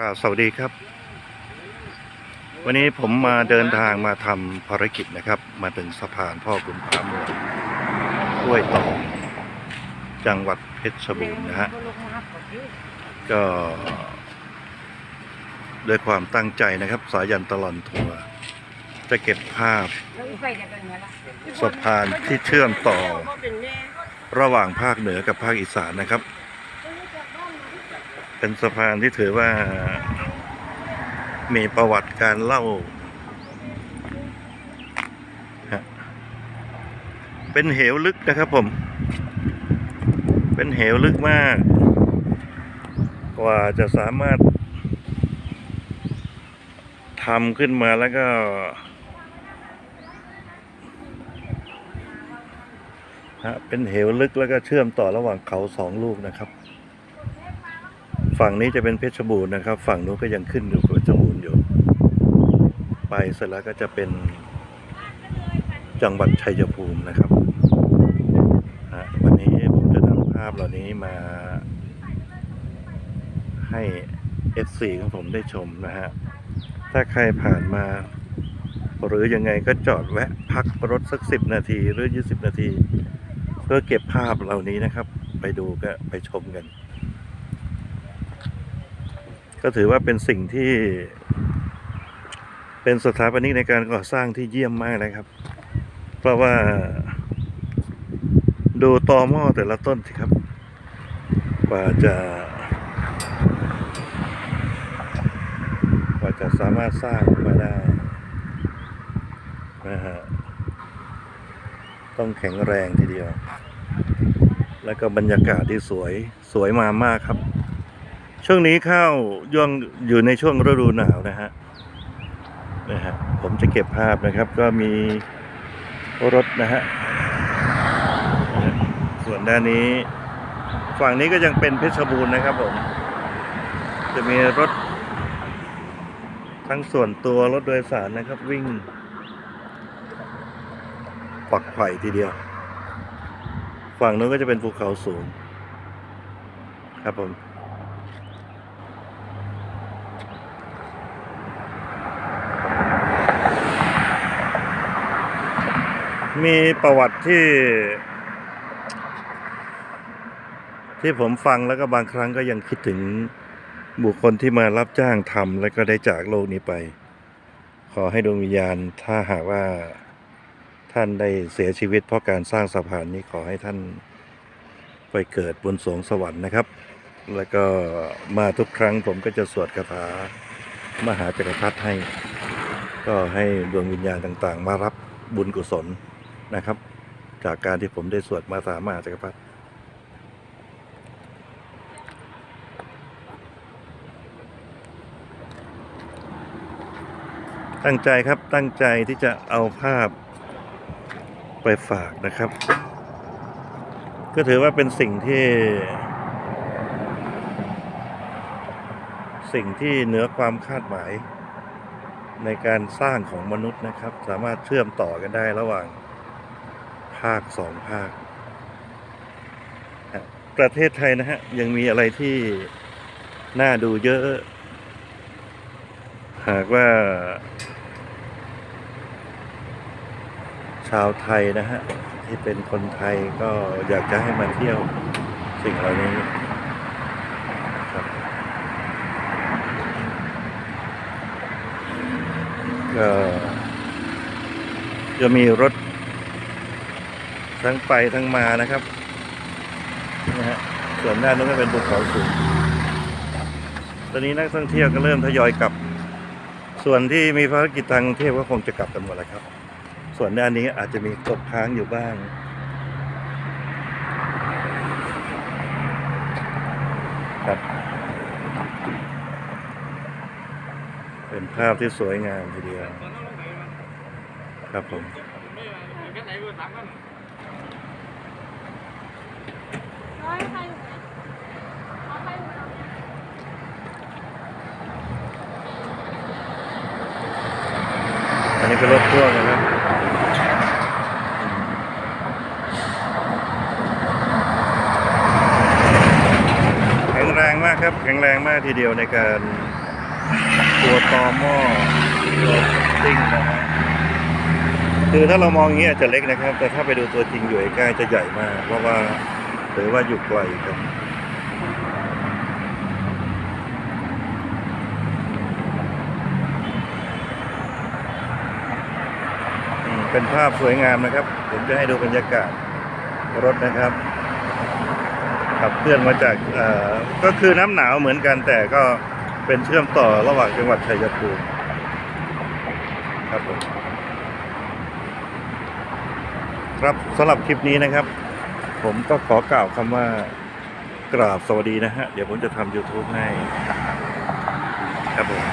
กราบสวัสดีครับ วันนี้ผมมาเดินทางมาทำภารกิจนะครับ มาถึงสะพานพ่อขุนพระเมืองห้วยตองจังหวัดเพชรบูรณ์นะฮะก็ด้วยความตั้งใจนะครับ สายันตลอนทัวร์จะเก็บภาพสะพานที่เชื่อมต่อ ระหว่างภาคเหนือกับภาคอีสานนะครับ เป็นสะพานที่ถือว่า มีประวัติการเล่า เป็นเหวลึกนะครับผม เป็นเหวลึกมาก กว่าจะสามารถทำขึ้นมาแล้วก็ฮะเป็นเหวลึกแล้วก็เชื่อมต่อระหว่างเขาสองลูกนะครับ ฝั่งนี้จะเป็นเพชรบูรณ์นะครับ ฝั่งนู้นก็ยังขึ้นอยู่เพชรบูรณ์อยู่ ไปเสร็จแล้วก็จะเป็นจังหวัดชัยภูมินะครับวันนี้ผมจะนำภาพเหล่านี้มาให้ FC ของผมได้ชมนะฮะ ถ้าใครผ่านมา หรือยังไงก็จอดแวะพักรถสักสิบนาทีหรือยี่สิบนาที เพื่อเก็บภาพเหล่านี้นะครับ ไปดูก็ไปชมกัน ก็ถือว่าเป็นสิ่งที่ เป็นสถาปนิกในการก่อสร้างที่เยี่ยมมากนะครับ เพราะว่า ดูตอหม้อแต่ละต้นสิครับ กว่าจะ กว่าจะสามารถสร้างขึ้นมาได้นะฮะต้องแข็งแรงทีเดียว แล้วก็บรรยากาศที่สวยสวยมามากครับ ช่วงนี้ข้าวย่วงอยู่ในช่วงฤดูหนาวนะฮะนะฮะผมจะเก็บภาพนะครับ ก็มีรถนะฮะนะฮะส่วนด้านนี้ ฝั่งนี้ก็ยังเป็นเพชรบูรณ์นะครับผม จะมีรถ ทั้งส่วนตัวรถโดยสารนะครับ วิ่งปักไผ่ทีเดียว ฝั่งนู้นก็จะเป็นภูเขาสูง ครับผม มีประวัติที่ ที่ผมฟังแล้วก็บางครั้งก็ยังคิดถึงบุคคลที่มารับจ้างทำแล้วก็ได้จากโลกนี้ไป ขอให้ดวงวิญญาณถ้าหากว่าท่านได้เสียชีวิตเพราะการสร้างสะพานนี้ขอให้ท่านไปเกิดบนสวงสวรรค์นะครับ แล้วก็มาทุกครั้งผมก็จะสวดคาถามหาจักรพรรดิให้ ก็ให้ดวงวิญญาณต่างๆ มารับบุญกุศล นะครับ จากการที่ผมได้สวดมาสามาจักรพรรดิตั้งใจครับตั้งใจที่จะเอาภาพไปฝากนะครับ ก็ถือว่าเป็นสิ่งที่ สิ่งที่เหนือความคาดหมายในการสร้างของมนุษย์นะครับ สามารถเชื่อมต่อกันได้ระหว่าง ภาคสองภาคฮะประเทศไทยนะฮะ ยังมีอะไรที่น่าดูเยอะ หากว่า ชาวไทยนะฮะ ที่เป็นคนไทยก็อยากจะให้มาเที่ยวสิ่งเหล่านี้ครับก็จะมีรถ ทั้งไปทั้งมานะครับนะฮะส่วนด้านนู้นก็เป็นภูเขาสูง ตอนนี้นักท่องเที่ยวก็เริ่มทยอยกลับ ส่วนที่มีภารกิจทางเทพก็คงจะกลับกันหมดแล้วครับ ส่วนด้านนี้อาจจะมีตกค้างอยู่บ้างครับเป็นภาพที่สวยงามทีเดียว ครับผม อันนี้เป็นรถพ่วงนะครับแข็งแรงมากครับ แข็งแรงมากทีเดียวในการตัวตอหม้อตัวติ้งนะฮะคือถ้าเรามองอย่างนี้อาจจะเล็กนะครับ แต่ถ้าไปดูตัวจริงอยู่ใกล้จะใหญ่มาก เพราะว่า ถือว่าอยู่ไกลกันอืมเป็นภาพสวยงามนะครับ ผมจะให้ดูบรรยากาศรถนะครับ ขับเคลื่อนมาจากอ่อก็คือน้ำหนาวเหมือนกันแต่ก็เป็นเชื่อมต่อระหว่างจังหวัดชัยภูมิครับผมครับสำหรับคลิปนี้นะครับ ผมก็ขอกล่าวคำว่ากราบสวัสดีนะฮะ เดี๋ยวผมจะทำ YouTube ให้ ครับผม